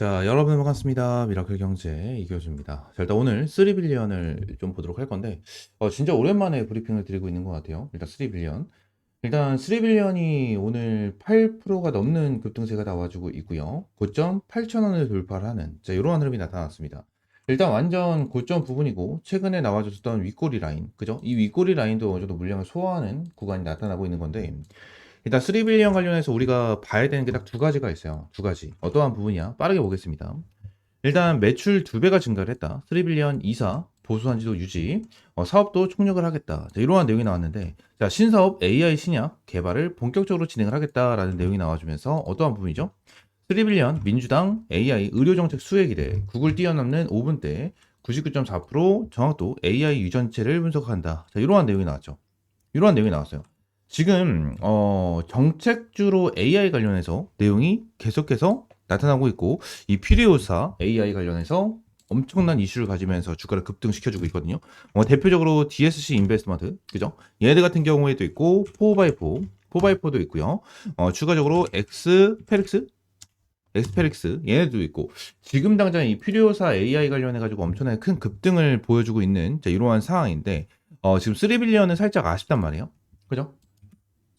자, 여러분 반갑습니다. 미라클 경제 이교수입니다. 자, 일단 오늘 3빌리언을 좀 보도록 할 건데, 어, 진짜 오랜만에 브리핑을 드리고 있는 것 같아요. 일단 3빌리언. 일단 3빌리언이 오늘 8%가 넘는 급등세가 나와주고 있고요. 고점 8,000원을 돌파를 하는, 자, 이러한 흐름이 나타났습니다. 일단 완전 고점 부분이고, 최근에 나와줬던 윗꼬리 라인, 그죠? 이 윗꼬리 라인도 어느 정도 물량을 소화하는 구간이 나타나고 있는 건데, 일단 3빌리언 관련해서 우리가 봐야 되는 게 딱 두 가지가 있어요. 두 가지. 어떠한 부분이야? 빠르게 보겠습니다. 일단 매출 두 배가 증가를 했다. 3빌리언 이사 보수한 지도 유지, 어, 사업도 총력을 하겠다. 자, 이러한 내용이 나왔는데, 자, 신사업 AI 신약 개발을 본격적으로 진행을 하겠다라는 내용이 나와주면서 어떠한 부분이죠? 3빌리언 민주당 AI 의료정책 수혜 기대 구글 뛰어넘는 5분대 99.4% 정확도 AI 유전체를 분석한다. 자, 이러한 내용이 나왔죠. 이러한 내용이 나왔어요. 지금 어, 정책주로 AI 관련해서 내용이 계속해서 나타나고 있고 이 피리오사 AI 관련해서 엄청난 이슈를 가지면서 주가를 급등시켜주고 있거든요. 어, 대표적으로 DSC 인베스트먼트, 그죠? 얘네들 같은 경우에도 있고 4x4, 4x4도 있고요. 어, 추가적으로 엑스페릭스, 엑스페릭스 얘네도 있고 지금 당장 이 피리오사 AI 관련해 가지고 엄청나게 큰 급등을 보여주고 있는 자, 이러한 상황인데 어, 지금 3빌리언은 살짝 아쉽단 말이에요. 그죠?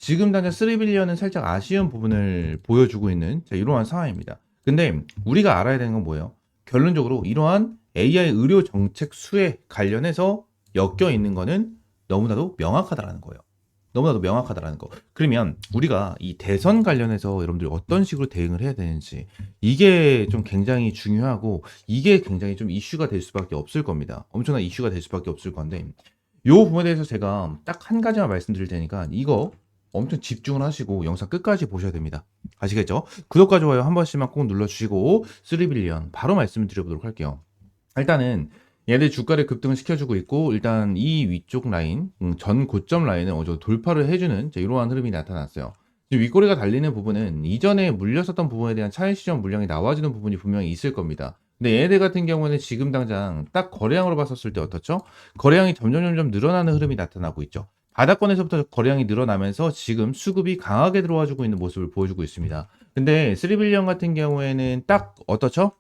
지금 당장 3빌리언은 살짝 아쉬운 부분을 보여주고 있는 자, 이러한 상황입니다. 근데 우리가 알아야 되는 건 뭐예요? 결론적으로 이러한 AI 의료 정책 수에 관련해서 엮여 있는 거는 너무나도 명확하다라는 거예요. 너무나도 명확하다라는 거. 그러면 우리가 이 대선 관련해서 여러분들이 어떤 식으로 대응을 해야 되는지 이게 좀 굉장히 중요하고 이게 굉장히 좀 이슈가 될 수밖에 없을 겁니다. 엄청난 이슈가 될 수밖에 없을 건데 요 부분에 대해서 제가 딱 한 가지만 말씀드릴 테니까 이거 엄청 집중을 하시고 영상 끝까지 보셔야 됩니다. 아시겠죠? 구독과 좋아요 한 번씩만 꼭 눌러주시고 3빌리언 바로 말씀을 드려보도록 할게요. 일단은 얘들 주가를 급등을 시켜주고 있고 일단 이 위쪽 라인 음, 전 고점 라인을 정도 돌파를 해주는 자, 이러한 흐름이 나타났어요. 윗꼬리가 달리는 부분은 이전에 물렸었던 부분에 대한 차익 시점 물량이 나와주는 부분이 분명히 있을 겁니다. 근데 얘네들 같은 경우는 지금 당장 딱 거래량으로 봤었을 때 어떻죠? 거래량이 점점 점점 늘어나는 흐름이 나타나고 있죠. 바닥권에서부터 거래량이 늘어나면서 지금 수급이 강하게 들어와주고 있는 모습을 보여주고 있습니다. 근데 3빌리언 같은 경우에는 딱 어떻죠?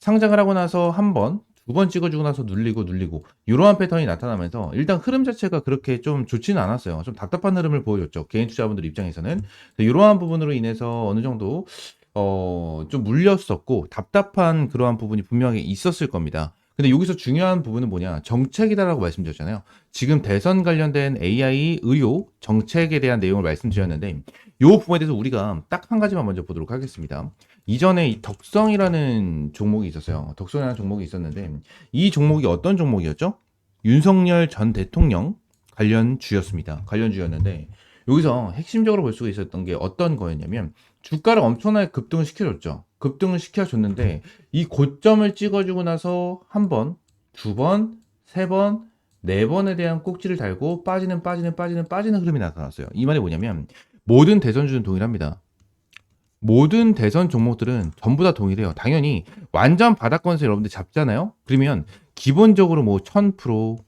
상장을 하고 나서 한 번, 두 번 찍어주고 나서 눌리고 눌리고 이러한 패턴이 나타나면서 일단 흐름 자체가 그렇게 좀 좋지는 않았어요. 좀 답답한 흐름을 보여줬죠. 개인 투자분들 입장에서는 이러한 부분으로 인해서 어느 정도 어, 좀 물렸었고 답답한 그러한 부분이 분명히 있었을 겁니다. 근데 여기서 중요한 부분은 뭐냐? 정책이다라고 말씀드렸잖아요. 지금 대선 관련된 AI 의료 정책에 대한 내용을 말씀드렸는데 이 부분에 대해서 우리가 딱 한 가지만 먼저 보도록 하겠습니다. 이전에 이 덕성이라는 종목이 있었어요. 덕성이라는 종목이 있었는데 이 종목이 어떤 종목이었죠? 윤석열 전 대통령 관련 주였습니다. 관련 주였는데 여기서 핵심적으로 볼 수가 있었던 게 어떤 거였냐면 주가를 엄청나게 급등을 시켜줬죠. 급등을 시켜줬는데 이 고점을 찍어주고 나서 한 번, 두 번, 세 번, 네 번에 대한 꼭지를 달고 빠지는 빠지는 빠지는 빠지는 흐름이 나타났어요. 이 말이 뭐냐면 모든 대선주는 동일합니다. 모든 대선 종목들은 전부 다 동일해요. 당연히 완전 바닥권에서 여러분들 잡잖아요. 그러면 기본적으로 뭐 1000%,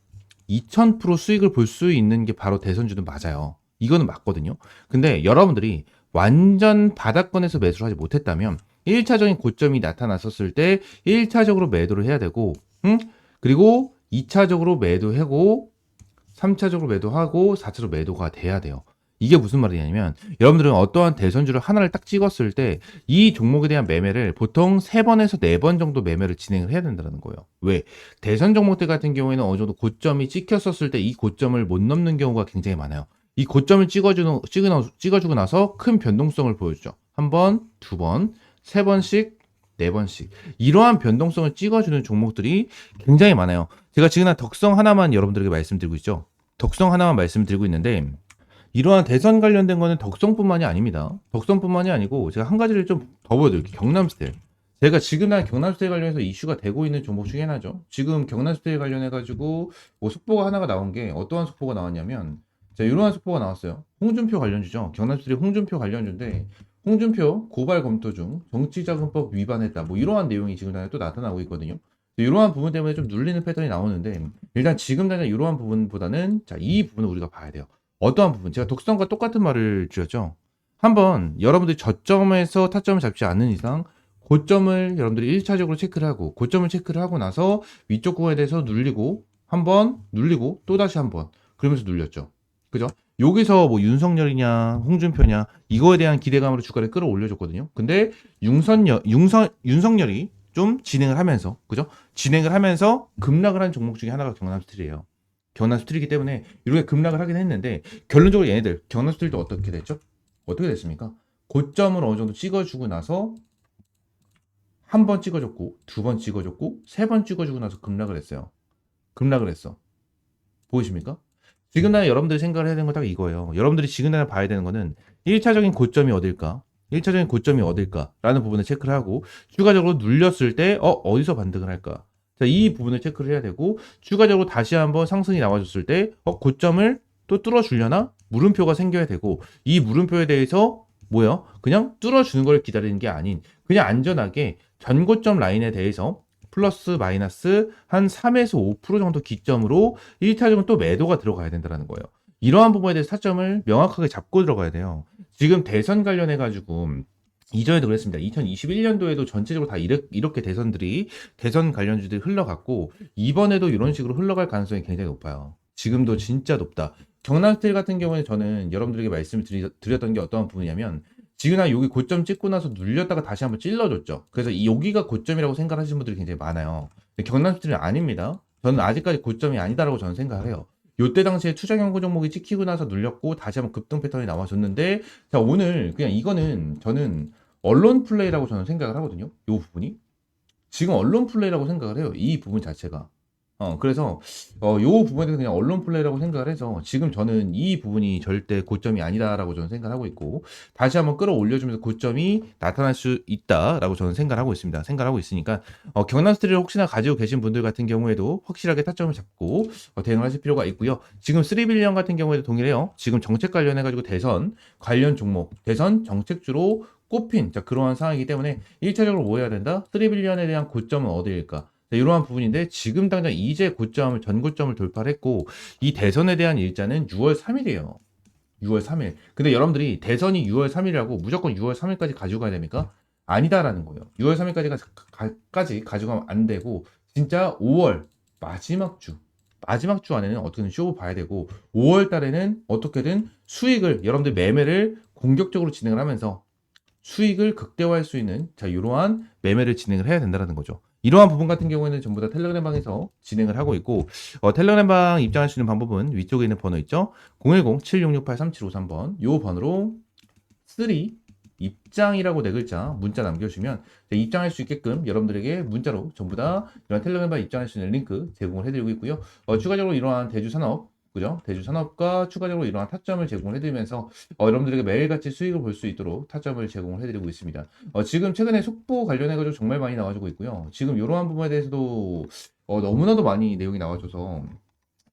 2000% 수익을 볼 수 있는 게 바로 대선주는 맞아요. 이거는 맞거든요. 근데 여러분들이 완전 바닥권에서 매수를 하지 못했다면 1차적인 고점이 나타났었을 때 1차적으로 매도를 해야 되고 응? 그리고 2차적으로 매도하고 3차적으로 매도하고 4차적으로 매도가 돼야 돼요. 이게 무슨 말이냐면 여러분들은 어떠한 대선주를 하나를 딱 찍었을 때 이 종목에 대한 매매를 보통 3번에서 4번 정도 매매를 진행을 해야 된다는 거예요. 왜? 대선 종목들 같은 경우에는 어느 정도 고점이 찍혔었을 때 이 고점을 못 넘는 경우가 굉장히 많아요. 이 고점을 찍어주는, 찍어주고 나서 큰 변동성을 보여주죠. 한 번, 두 번, 세 번씩, 네 번씩. 이러한 변동성을 찍어주는 종목들이 굉장히 많아요. 제가 지금 덕성 하나만 여러분들에게 말씀드리고 있죠. 덕성 하나만 말씀드리고 있는데, 이러한 대선 관련된 거는 덕성뿐만이 아닙니다. 덕성뿐만이 아니고, 제가 한 가지를 좀 더 보여드릴게요. 경남스텔. 제가 지금 난 경남스테이 관련해서 이슈가 되고 있는 종목 중에 하나죠. 지금 경남스테이 관련해가지고, 뭐 속보가 하나가 나온 게, 어떠한 속보가 나왔냐면, 자, 이러한 속보가 나왔어요. 홍준표 관련주죠. 경남스테이 홍준표 관련주인데, 홍준표 고발 검토 중 정치자금법 위반했다. 뭐 이러한 내용이 지금 또 나타나고 있거든요. 이러한 부분 때문에 좀 눌리는 패턴이 나오는데 일단 지금 당장 이러한 부분보다는 자, 이 부분을 우리가 봐야 돼요. 어떠한 부분? 제가 독성과 똑같은 말을 드렸죠. 한번 여러분들이 저점에서 타점을 잡지 않는 이상 고점을 여러분들이 1차적으로 체크를 하고 고점을 체크를 하고 나서 위쪽 구간에 대해서 눌리고 한번 눌리고 또 다시 한번 그러면서 눌렸죠. 그죠? 여기서 뭐 윤석열이냐 홍준표냐 이거에 대한 기대감으로 주가를 끌어올려줬거든요. 근데 윤선열 윤선 윤석열이 좀 진행을 하면서 그죠? 진행을 하면서 급락을 한 종목 중에 하나가 경남 스틸이에요. 경남 스틸이기 때문에 이렇게 급락을 하긴 했는데 결론적으로 얘네들 경남 스틸도 어떻게 됐죠? 어떻게 됐습니까? 고점을 어느 정도 찍어주고 나서 한 번 찍어줬고 두 번 찍어줬고 세 번 찍어주고 나서 급락을 했어요. 급락을 했어. 보이십니까? 지금 날 여러분들이 생각을 해야 되는 건 딱 이거예요. 여러분들이 지금 날 봐야 되는 거는 1차적인 고점이 어딜까? 1차적인 고점이 어딜까라는 부분을 체크를 하고 추가적으로 눌렸을 때 어, 어디서 반등을 할까? 자, 이 부분을 체크를 해야 되고 추가적으로 다시 한번 상승이 나와줬을 때 어, 고점을 또 뚫어주려나? 물음표가 생겨야 되고 이 물음표에 대해서 뭐야? 그냥 뚫어주는 걸 기다리는 게 아닌 그냥 안전하게 전고점 라인에 대해서 플러스 마이너스 한 3에서 5% 정도 기점으로 1차적은 또 매도가 들어가야 된다는 거예요. 이러한 부분에 대해서 타점을 명확하게 잡고 들어가야 돼요. 지금 대선 관련해 가지고 이전에도 그랬습니다. 2021년도에도 전체적으로 다 이렇게, 대선들이 대선 관련주들이 흘러갔고 이번에도 이런 식으로 흘러갈 가능성이 굉장히 높아요. 지금도 진짜 높다. 경남 스틸 같은 경우는 저는 여러분들에게 말씀을 드리, 드렸던 게 어떤 부분이냐면 지금나 여기 고점 찍고 나서 눌렸다가 다시 한번 찔러줬죠. 그래서 이 여기가 고점이라고 생각하시는 분들이 굉장히 많아요. 근데 경남 스틸은 아닙니다. 저는 아직까지 고점이 아니다라고 저는 생각을 해요. 요때 당시에 투자 경고 종목이 찍히고 나서 눌렸고 다시 한번 급등 패턴이 나와줬는데 자 오늘 그냥 이거는 저는 언론 플레이라고 저는 생각을 하거든요. 이 부분이 지금 언론 플레이라고 생각을 해요. 이 부분 자체가. 어 그래서 어 요 부분에 대해서 그냥 언론 플레이라고 생각을 해서 지금 저는 이 부분이 절대 고점이 아니다라고 저는 생각을 하고 있고 다시 한번 끌어올려주면서 고점이 나타날 수 있다라고 저는 생각을 하고 있습니다. 생각을 하고 있으니까 어, 경남 스트리를 혹시나 가지고 계신 분들 같은 경우에도 확실하게 타점을 잡고 어, 대응을 하실 필요가 있고요. 지금 3빌리언 같은 경우에도 동일해요. 지금 정책 관련해 가지고 대선 관련 종목, 대선 정책주로 꼽힌 자, 그러한 상황이기 때문에 1차적으로 뭐 해야 된다? 3빌리언에 대한 고점은 어디일까? 자, 이러한 부분인데 지금 당장 이제 고점을 전고점을 돌파를 했고 이 대선에 대한 일자는 6월 3일이에요. 6월 3일. 근데 여러분들이 대선이 6월 3일이라고 무조건 6월 3일까지 가지고 가야 됩니까? 아니다라는 거예요. 6월 3일까지 까지 가져가면 안 되고 진짜 5월 마지막 주 마지막 주 안에는 어떻게든 쇼부 봐야 되고 5월 달에는 어떻게든 수익을 여러분들 매매를 공격적으로 진행을 하면서 수익을 극대화할 수 있는 자 이러한 매매를 진행을 해야 된다는 거죠. 이러한 부분 같은 경우에는 전부 다 텔레그램 방에서 진행을 하고 있고 어, 텔레그램 방 입장할 수 있는 방법은 위쪽에 있는 번호 있죠. 010-7668-3753번 요 번호로 3 입장이라고 네 글자 문자 남겨주시면 입장할 수 있게끔 여러분들에게 문자로 전부 다 이런 텔레그램 방 입장할 수 있는 링크 제공을 해드리고 있고요. 어, 추가적으로 이러한 대주 산업 그죠? 대주 산업과 추가적으로 이러한 타점을 제공을 해드리면서 어, 여러분들에게 매일같이 수익을 볼 수 있도록 타점을 제공을 해 드리고 있습니다. 어, 지금 최근에 속보 관련해 가지고 정말 많이 나와 주고 있고요. 지금 이러한 부분에 대해서도 어, 너무나도 많이 내용이 나와 줘서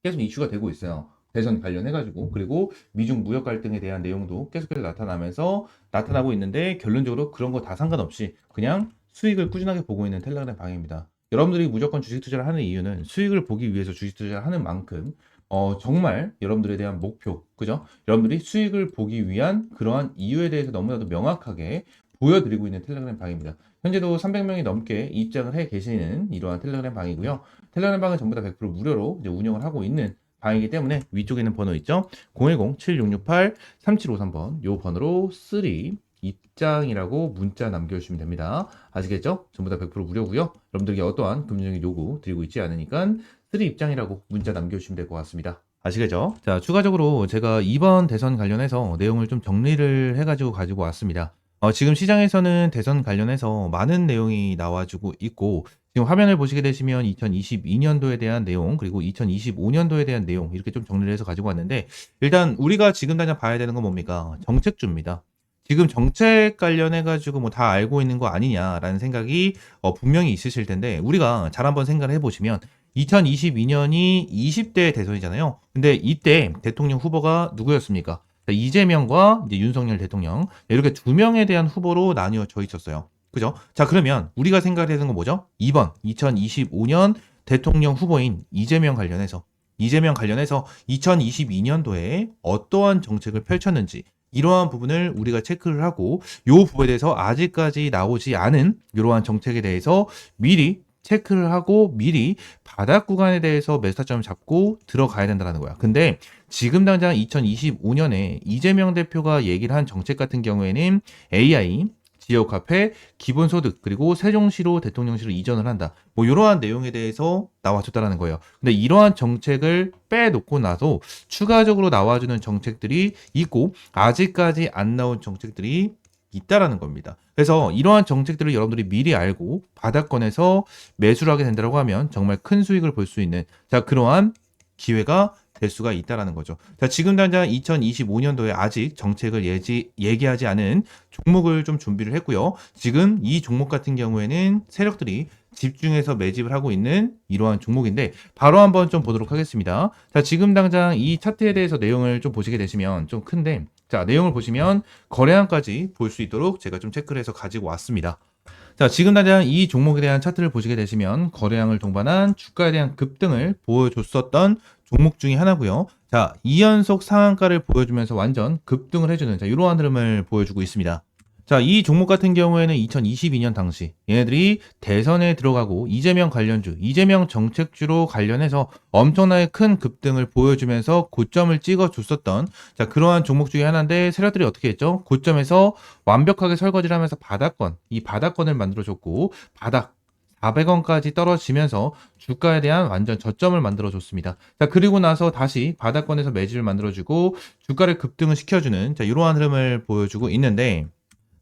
계속 이슈가 되고 있어요. 대선 관련해가지고 그리고 미중 무역 갈등에 대한 내용도 계속해서 나타나면서 나타나고 있는데 결론적으로 그런 거 다 상관없이 그냥 수익을 꾸준하게 보고 있는 텔레그램 방입니다. 여러분들이 무조건 주식 투자를 하는 이유는 수익을 보기 위해서 주식 투자를 하는 만큼 어, 정말 여러분들에 대한 목표, 그죠? 여러분들이 수익을 보기 위한 그러한 이유에 대해서 너무나도 명확하게 보여드리고 있는 텔레그램 방입니다. 현재도 300명이 넘게 입장을 해 계시는 이러한 텔레그램 방이고요. 텔레그램 방은 전부 다 100% 무료로 운영을 하고 있는 방이기 때문에 위쪽에 있는 번호 있죠? 010-7668-3753번 요 번호로 3 입장이라고 문자 남겨주시면 됩니다. 아시겠죠? 전부 다 100% 무료고요. 여러분들에게 어떠한 금융적인 요구 드리고 있지 않으니까 3 입장이라고 문자 남겨주시면 될 것 같습니다. 아시겠죠? 자, 추가적으로 제가 이번 대선 관련해서 내용을 좀 정리를 해가지고 가지고 왔습니다. 어, 지금 시장에서는 대선 관련해서 많은 내용이 나와주고 있고, 지금 화면을 보시게 되시면 2022년도에 대한 내용, 그리고 2025년도에 대한 내용, 이렇게 좀 정리를 해서 가지고 왔는데, 일단 우리가 지금 당장 봐야 되는 건 뭡니까? 정책주입니다. 지금 정책 관련해 가지고 뭐 다 알고 있는 거 아니냐라는 생각이 어, 분명히 있으실 텐데, 우리가 잘 한번 생각을 해보시면, 2022년이 20대 대선이잖아요. 근데 이때 대통령 후보가 누구였습니까? 이재명과 이제 윤석열 대통령 이렇게 두 명에 대한 후보로 나뉘어져 있었어요. 그죠? 자 그러면 우리가 생각해야 되는 건 뭐죠? 2번 2025년 대통령 후보인 이재명 관련해서 이재명 관련해서 2022년도에 어떠한 정책을 펼쳤는지 이러한 부분을 우리가 체크를 하고 요 부분에 대해서 아직까지 나오지 않은 이러한 정책에 대해서 미리 체크를 하고 미리 바닥 구간에 대해서 매수타점을 잡고 들어가야 된다는 거야. 근데 지금 당장 2025년에 이재명 대표가 얘기를 한 정책 같은 경우에는 AI, 지역 화폐, 기본 소득 그리고 세종시로 대통령시로 이전을 한다. 뭐 이러한 내용에 대해서 나와줬다라는 거예요. 근데 이러한 정책을 빼놓고 나서 추가적으로 나와주는 정책들이 있고 아직까지 안 나온 정책들이 있다라는 겁니다. 그래서 이러한 정책들을 여러분들이 미리 알고 바닥권에서 매수를 하게 된다고 하면 정말 큰 수익을 볼 수 있는 자 그러한 기회가 될 수가 있다라는 거죠. 자, 지금 당장 2025년도에 아직 정책을 예지, 얘기하지 않은 종목을 좀 준비를 했고요. 지금 이 종목 같은 경우에는 세력들이 집중해서 매집을 하고 있는 이러한 종목인데 바로 한번 좀 보도록 하겠습니다. 자, 지금 당장 이 차트에 대해서 내용을 좀 보시게 되시면 좀 큰데 자, 내용을 보시면 거래량까지 볼 수 있도록 제가 좀 체크를 해서 가지고 왔습니다. 자, 지금 당장 이 종목에 대한 차트를 보시게 되시면 거래량을 동반한 주가에 대한 급등을 보여줬었던 종목 중에 하나고요. 자, 2연속 상한가를 보여주면서 완전 급등을 해주는 자, 이러한 흐름을 보여주고 있습니다. 자, 이 종목 같은 경우에는 2022년 당시 얘네들이 대선에 들어가고 이재명 관련주, 이재명 정책주로 관련해서 엄청나게 큰 급등을 보여주면서 고점을 찍어줬었던 자, 그러한 종목 중에 하나인데 세력들이 어떻게 했죠? 고점에서 완벽하게 설거지를 하면서 바닥권, 이 바닥권을 만들어줬고 바닥 400원까지 떨어지면서 주가에 대한 완전 저점을 만들어줬습니다. 자, 그리고 나서 다시 바닥권에서 매집을 만들어주고 주가를 급등을 시켜주는 자, 이러한 흐름을 보여주고 있는데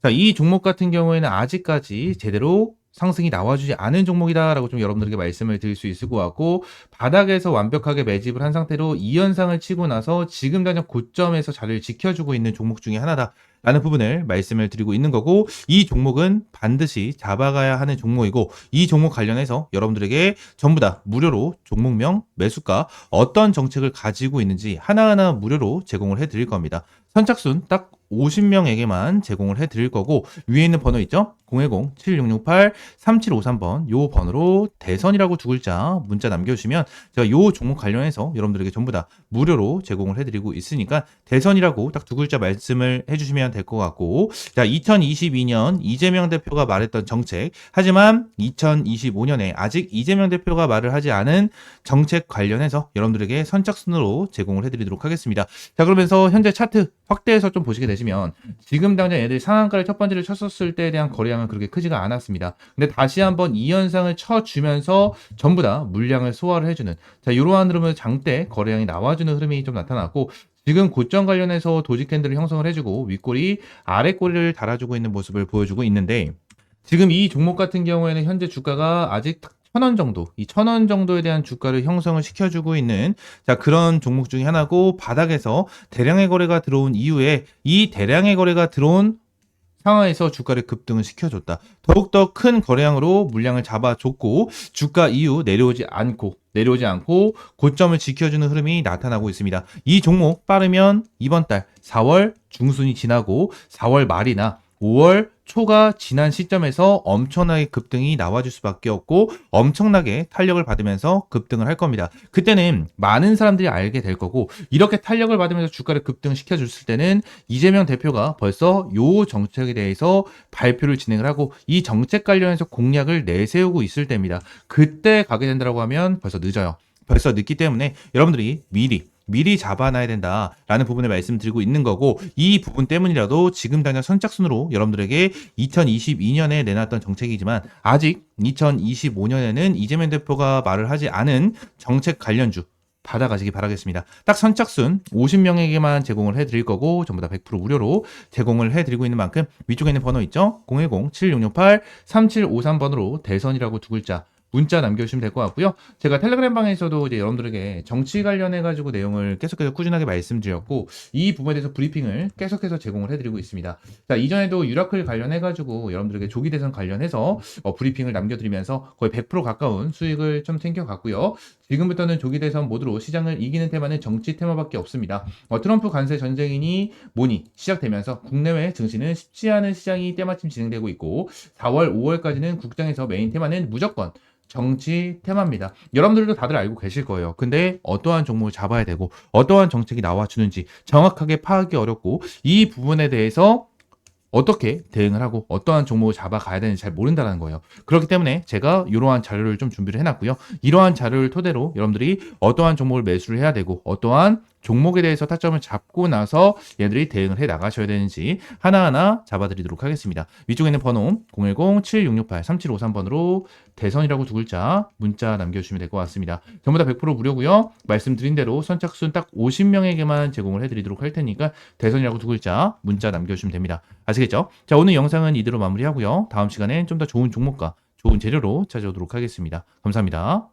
자, 이 종목 같은 경우에는 아직까지 제대로 상승이 나와주지 않은 종목이다라고 좀 여러분들에게 말씀을 드릴 수 있을 것 같고 바닥에서 완벽하게 매집을 한 상태로 이 현상을 치고 나서 지금 당장 고점에서 자리를 지켜주고 있는 종목 중에 하나다. 라는 부분을 말씀을 드리고 있는 거고 이 종목은 반드시 잡아가야 하는 종목이고 이 종목 관련해서 여러분들에게 전부 다 무료로 종목명, 매수가, 어떤 정책을 가지고 있는지 하나하나 무료로 제공을 해 드릴 겁니다. 선착순 딱 50명에게만 제공을 해 드릴 거고 위에 있는 번호 있죠? 010-7668-3753번 요 번호로 대선이라고 두 글자 문자 남겨주시면 제가 요 종목 관련해서 여러분들에게 전부 다 무료로 제공을 해드리고 있으니까 대선이라고 딱 두 글자 말씀을 해주시면 될 것 같고 자 2022년 이재명 대표가 말했던 정책 하지만 2025년에 아직 이재명 대표가 말을 하지 않은 정책 관련해서 여러분들에게 선착순으로 제공을 해드리도록 하겠습니다. 자 그러면서 현재 차트 확대해서 좀 보시게 되 시면 지금 당장 애들이 상한가를 첫 번째를 쳤었을 때에 대한 거래량은 그렇게 크지가 않았습니다. 근데 다시 한번 이 현상을 쳐주면서 전부 다 물량을 소화를 해주는 자 이러한 흐름을 장대 거래량이 나와주는 흐름이 좀 나타났고 지금 고점 관련해서 도지 캔들을 형성을 해주고 윗꼬리 아랫꼬리를 달아주고 있는 모습을 보여주고 있는데 지금 이 종목 같은 경우에는 현재 주가가 아직 천원 정도, 이천원 정도에 대한 주가를 형성을 시켜주고 있는 자 그런 종목 중에 하나고 바닥에서 대량의 거래가 들어온 이후에 이 대량의 거래가 들어온 상황에서 주가를 급등을 시켜줬다. 더욱더 큰 거래량으로 물량을 잡아줬고 주가 이후 내려오지 않고 내려오지 않고 고점을 지켜주는 흐름이 나타나고 있습니다. 이 종목 빠르면 이번 달 4월 중순이 지나고 4월 말이나 5월 초가 지난 시점에서 엄청나게 급등이 나와줄 수밖에 없고 엄청나게 탄력을 받으면서 급등을 할 겁니다. 그때는 많은 사람들이 알게 될 거고 이렇게 탄력을 받으면서 주가를 급등시켜 줬을 때는 이재명 대표가 벌써 요 정책에 대해서 발표를 진행을 하고 이 정책 관련해서 공약을 내세우고 있을 때입니다. 그때 가게 된다고 하면 벌써 늦어요. 벌써 늦기 때문에 여러분들이 미리 미리 잡아놔야 된다라는 부분을 말씀드리고 있는 거고 이 부분 때문이라도 지금 당장 선착순으로 여러분들에게 2022년에 내놨던 정책이지만 아직 2025년에는 이재명 대표가 말을 하지 않은 정책 관련주 받아가시기 바라겠습니다. 딱 선착순 50명에게만 제공을 해드릴 거고 전부 다 100% 무료로 제공을 해드리고 있는 만큼 위쪽에 있는 번호 있죠? 010-7668-3753번으로 대선이라고 두 글자 문자 남겨주시면 될 것 같고요. 제가 텔레그램 방에서도 이제 여러분들에게 정치 관련해 가지고 내용을 계속해서 꾸준하게 말씀드렸고 이 부분에 대해서 브리핑을 계속해서 제공을 해드리고 있습니다. 자 이전에도 유라클 관련해 가지고 여러분들에게 조기 대선 관련해서 어, 브리핑을 남겨드리면서 거의 100% 가까운 수익을 좀 챙겨갔고요. 지금부터는 조기 대선 모드로 시장을 이기는 테마는 정치 테마밖에 없습니다. 어, 트럼프 관세 전쟁이니 뭐니 시작되면서 국내외 증시는 쉽지 않은 시장이 때마침 진행되고 있고 4월, 5월까지는 국장에서 메인 테마는 무조건 정치 테마입니다. 여러분들도 다들 알고 계실 거예요. 근데 어떠한 종목을 잡아야 되고 어떠한 정책이 나와주는지 정확하게 파악이 어렵고 이 부분에 대해서 어떻게 대응을 하고 어떠한 종목을 잡아가야 되는지 잘 모른다는 거예요. 그렇기 때문에 제가 이러한 자료를 좀 준비를 해놨고요. 이러한 자료를 토대로 여러분들이 어떠한 종목을 매수를 해야 되고 어떠한 종목에 대해서 타점을 잡고 나서 얘들이 대응을 해 나가셔야 되는지 하나하나 잡아드리도록 하겠습니다. 위쪽에 있는 번호 010-7668-3753번으로 대선이라고 두 글자 문자 남겨주시면 될 것 같습니다. 전부 다 100% 무료고요. 말씀드린 대로 선착순 딱 50명에게만 제공을 해드리도록 할 테니까 대선이라고 두 글자 문자 남겨주시면 됩니다. 아시겠죠? 자 오늘 영상은 이대로 마무리하고요. 다음 시간엔 좀 더 좋은 종목과 좋은 재료로 찾아오도록 하겠습니다. 감사합니다.